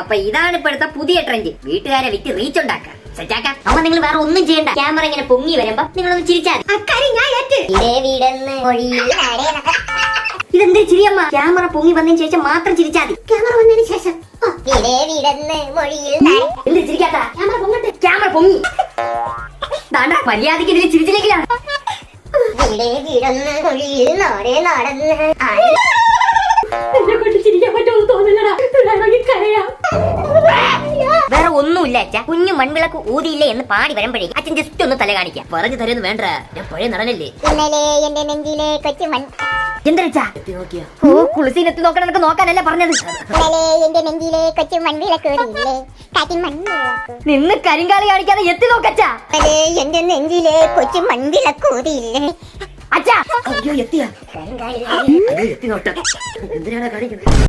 അപ്പൊ ഇതാണ് ഇപ്പോഴത്തെ പുതിയ ട്രെൻഡ് വീട്ടുകാരെ വിറ്റ് റീച്ച് ഉണ്ടാക്കാം സെറ്റാക്കാം നിങ്ങൾ വേറെ ഒന്നും ചെയ്യണ്ട. ക്യാമറ ഇങ്ങനെ പൊങ്ങി വരുമ്പോ നിങ്ങളൊന്ന് ചിരിച്ചാൽ അക്കാര്യം ഞാൻ ഏറ്റ്. ഇതേ വീടെന്ന് മൊഴിയിൽ ഇതെന്ത് ചിരിയമ്മ? ക്യാമറ പൊങ്ങി വന്നതിന് ശേഷം മാത്രം ചിരിച്ചാൽ മതി ക്യാമറ വന്നതിന് ശേഷം. ഇതേ വീടെന്ന് മൊഴിയിൽ എന്ത് ചിരിക്കാത്ത? ക്യാമറ പൊങ്ങട്ടെ. ക്യാമറ പൊങ്ങി. ദാണ്ട മര്യാദയ്ക്ക് ഇതിൽ ചിരിച്ചില്ലെങ്കിലാണ് ഇതേ വീടെന്ന് മൊഴിയിൽ നാടേ നടന്ന് എന്നെ കൊണ്ട് ചിരിക്കാൻ പറ്റുമെന്ന് തോന്നില്ലടാ ഒന്നുമില്ല അച്ഛ. കുഞ്ഞു മൺവിളക്ക് ഊതിയില്ലേ എന്ന് പാടി വരുമ്പോഴേ അച്ഛൻ ജസ്റ്റ് ഒന്ന് തല കാണിക്കാം. പറഞ്ഞു തരുന്നു വേണ്ട. ഞാൻ പഴയ നടനല്ലേ. ഇന്നലെ എന്റെ നെഞ്ചിലെ കൊച്ചു മൺ എന്താ നോക്കിയാ? ഓ കുളിസീനെത്തി നോക്കണം നോക്കാനല്ല പറഞ്ഞത്. എന്റെ നെഞ്ചിലെ കൊച്ചു നിന്ന് കരിങ്കാലി കാണിക്കാതെ എത്തി നോക്കച്ചാ ഇന്നലെ എന്റെ നെഞ്ചിലെ കൊച്ചു മൺവിളക്കൂടിയില്ലേ അച്ഛാ. അയ്യോ എത്തിയാ. കരിങ്കാലി. എത്തി നോട്ടെ എന്തിനാണ് കാണിക്കുന്നത്?